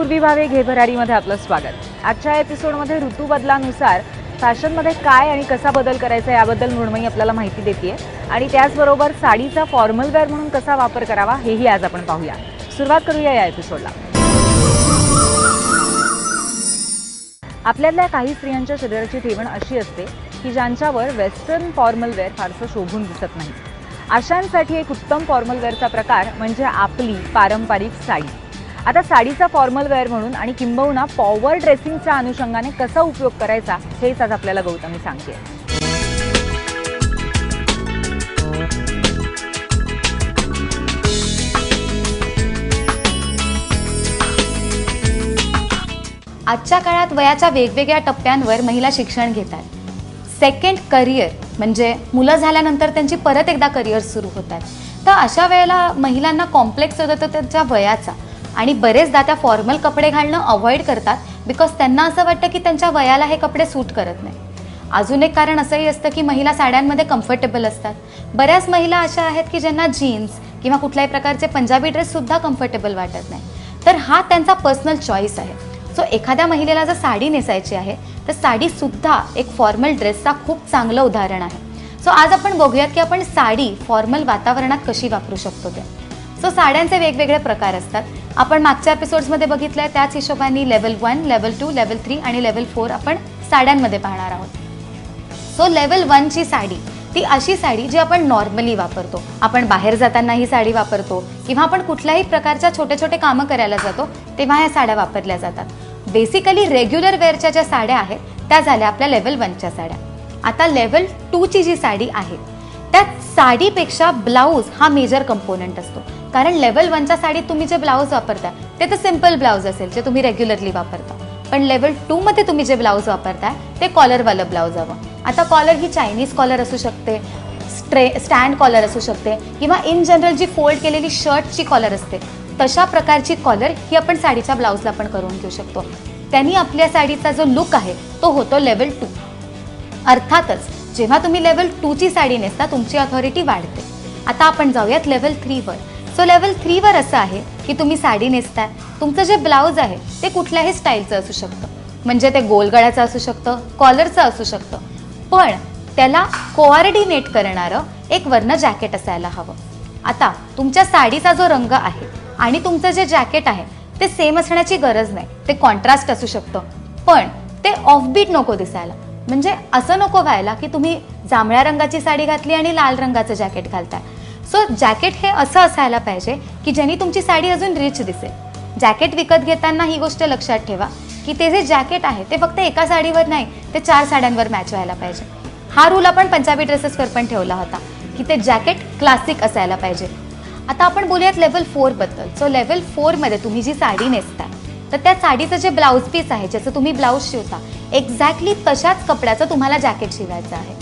पूर्वी भावे घेभरारीमध्ये आपलं स्वागत. आजच्या एपिसोडमध्ये ऋतू बदलानुसार फॅशनमध्ये काय आणि कसा बदल करायचा याबद्दल मृण्मयी आपल्याला माहिती देते आणि त्याचबरोबर साडीचा फॉर्मल वेअर म्हणून कसा वापर करावा हेही आज आपण पाहूया. सुरुवात करूया या एपिसोडला. आपल्यातल्या काही स्त्रियांच्या शरीराची ठेवण अशी असते की ज्यांच्यावर वेस्टर्न फॉर्मल वेअर फारसं शोभून दिसत नाही. अशांसाठी एक उत्तम फॉर्मल वेअरचा प्रकार म्हणजे आपली पारंपरिक साडी. आता साडीचा फॉर्मल वेअर म्हणून आणि किंबहुना पॉवर ड्रेसिंगच्या अनुषंगाने कसा उपयोग करायचा हेच आज आपल्याला गौतमी सांगते. आजच्या काळात वयाच्या वेगवेगळ्या टप्प्यांवर महिला शिक्षण घेतात. सेकंड करिअर म्हणजे मुलं झाल्यानंतर त्यांची परत एकदा करिअर सुरू होतात. तर अशा वेळेला महिलांना कॉम्प्लेक्स होतं तर त्यांच्या वयाचा आणि बरेचदा त्या फॉर्मल कपडे घालणं अवॉइड करतात बिकॉज त्यांना असं वाटतं की त्यांच्या वयाला हे कपडे सूट करत नाही. अजून एक कारण असंही असतं की महिला साड्यांमध्ये कम्फर्टेबल असतात. बऱ्याच महिला अशा आहेत की ज्यांना जीन्स किंवा कुठल्याही प्रकारचे पंजाबी ड्रेससुद्धा कम्फर्टेबल वाटत नाही. तर हा त्यांचा पर्सनल चॉईस आहे. सो एखाद्या महिलेला जर साडी नेसायची आहे तर साडीसुद्धा एक फॉर्मल ड्रेसचा खूप चांगलं उदाहरण आहे. सो आज आपण बघूयात की आपण साडी फॉर्मल वातावरणात कशी वापरू शकतो ते. सो साड्यांचे वेगवेगळे प्रकार असतात. आपण मागच्या एपिसोड्समध्ये बघितलं आहे त्याच हिशोबाने level one level two level three आणि लेवल फोर आपण साड्यांमध्ये पाहणार आहोत. सो लेवल वनची साडी ती अशी साडी जी आपण नॉर्मली वापरतो. आपण बाहेर जाताना ही साडी वापरतो किंवा आपण कुठल्याही प्रकारच्या छोटे छोटे कामं करायला जातो तेव्हा ह्या साड्या वापरल्या जातात. बेसिकली रेग्युलर वेअरच्या ज्या साड्या आहेत त्या झाल्या आपल्या लेवल वनच्या साड्या. आता लेवल टूची जी साडी आहे त्या साडीपेक्षा ब्लाऊज हा मेजर कंपोनंट असतो. कारण लेवल वनच्या साडीत तुम्ही जे ब्लाऊज वापरता ते तर सिंपल ब्लाऊज असेल जे तुम्ही रेग्युलरली वापरता. पण लेवल टूमध्ये तुम्ही जे ब्लाऊज वापरताय ते कॉलरवालं ब्लाऊज हवं. आता कॉलर ही चायनीज कॉलर असू शकते स्ट्रे स्टँड कॉलर असू शकते किंवा इन जनरल जी फोल्ड केलेली शर्टची कॉलर असते तशा प्रकारची कॉलर ही आपण साडीच्या ब्लाऊजला पण करून घेऊ शकतो. त्यांनी आपल्या साडीचा जो लुक आहे तो होतो लेवल टू अर्थातच जेव्हा तुम्ही लेवल टूची साडी नेसता तुमची अथॉरिटी वाढते. आता आपण जाऊयात लेवल थ्रीवर सो लेवल थ्रीवर असं आहे की तुम्ही साडी नेसताय. तुमचं जे ब्लाऊज आहे ते कुठल्याही स्टाईलचं असू शकतं. म्हणजे ते गोलगळ्याचं असू शकतं कॉलरचं असू शकतं. पण त्याला कोऑर्डिनेट करणारं एक वर्ण जॅकेट असायला हवं. आता तुमच्या साडीचा जो रंग आहे आणि तुमचं जे जॅकेट आहे ते सेम असण्याची गरज नाही. ते कॉन्ट्रास्ट असू शकतं. पण ते ऑफबीट नको दिसायला. म्हणजे असं नको व्हायला की तुम्ही जांभळ्या रंगाची साडी घातली आणि लाल रंगाचं जॅकेट घालताय. सो जॅकेट हे असं असायला पाहिजे की ज्यांनी तुमची साडी अजून रिच दिसेल. जॅकेट विकत घेताना ही गोष्ट लक्षात ठेवा की ते जे जॅकेट आहे ते फक्त एका साडीवर नाही ते चार साड्यांवर मॅच व्हायला पाहिजे. हा रूल आपण पंजाबी ड्रेसेसवर पण ठेवला होता की ते जॅकेट क्लासिक असायला पाहिजे. आता आपण बोलूयात लेवल फोरबद्दल सो लेवल फोरमध्ये तुम्ही जी साडी नेसता तर त्या साडीचं जे ब्लाऊज पीस आहे ज्याचं तुम्ही ब्लाऊज शिवता एक्झॅक्टली तशाच कपड्याचं तुम्हाला जॅकेट शिवायचं आहे.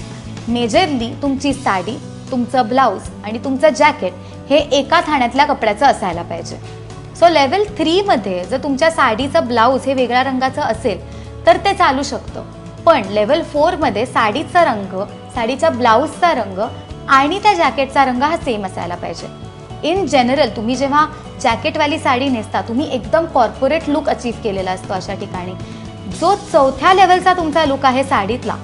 मेजरली तुमची साडी तुमचं ब्लाऊज आणि तुमचं जॅकेट हे एका थाण्यातल्या कपड्याचं असायला पाहिजे. सो लेवल थ्रीमध्ये जर तुमच्या साडीचं ब्लाऊज हे वेगळ्या रंगाचं असेल तर ते चालू शकतं. पण लेवल फोरमध्ये साडीचा रंग साडीच्या ब्लाऊजचा रंग आणि त्या जॅकेटचा रंग हा सेम असायला पाहिजे. इन जनरल तुम्ही जेव्हा जॅकेटवाली साडी नेसता तुम्ही एकदम कॉर्पोरेट लुक अचीव्ह केलेला असतो अशा ठिकाणी. जो चौथ्या लेवलचा तुमचा लुक आहे साडीतला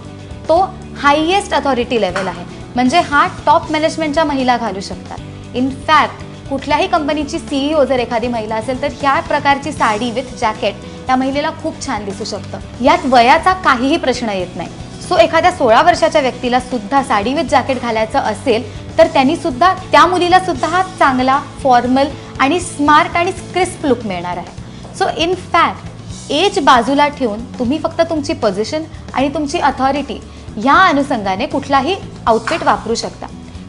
तो हायेस्ट अथॉरिटी लेवल आहे. म्हणजे हा टॉप मॅनेजमेंटच्या महिला घालू शकतात. इनफॅक्ट कुठल्याही कंपनीची सीईओ जर एखादी महिला असेल तर ह्या प्रकारची साडी विथ जॅकेट त्या महिलेला खूप छान दिसू शकतं. यात वयाचा काहीही प्रश्न येत नाही. सो एखाद्या सोळा वर्षाच्या व्यक्तीला सुद्धा साडी विथ जॅकेट घालायचं असेल तर त्यांनी सुद्धा त्या मुलीला सुद्धा हा चांगला फॉर्मल आणि स्मार्ट आणि क्रिस्प लुक मिळणार आहे. सो इन फॅक्ट एज बाजूला ठेवून तुम्ही फक्त तुमची पोझिशन आणि तुमची अथॉरिटी या अनुषंगाने कुठलाही आउटफिट वापरू शकता.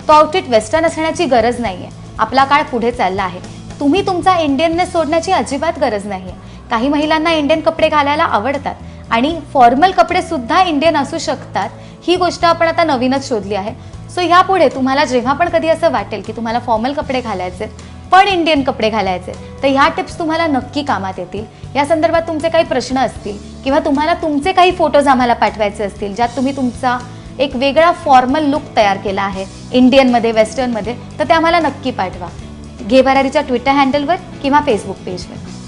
तो आउटफिट वेस्टर्न असण्याची गरज नाही आहे आपला काळ पुढे चालला आहे. तुम्ही तुमचा इंडियननेस सोडण्याची अजिबात गरज नाही आहे काही महिलांना इंडियन कपडे घालायला आवडतात आणि फॉर्मल कपडे सुद्धा इंडियन असू शकतात. ही गोष्ट आपण आता नवीनच शोधली आहे. सो ह्यापुढे तुम्हाला जेव्हा पण कधी असं वाटेल की तुम्हाला फॉर्मल कपडे घालायचे पण इंडियन कपडे घालायचे. तर ह्या टिप्स तुम्हाला नक्की कामात येतील. या संदर्भात तुमचे काही प्रश्न असतील किंवा तुम्हाला तुमचे काही फोटोज आम्हाला पाठवायचे असतील ज्यात तुम्ही तुमचा एक वेगळा फॉर्मल लुक तयार केला आहे इंडियनमध्ये वेस्टर्नमध्ये तर ते आम्हाला नक्की पाठवा. घे भरारीच्या ट्विटर हँडलवर किंवा फेसबुक पेजवर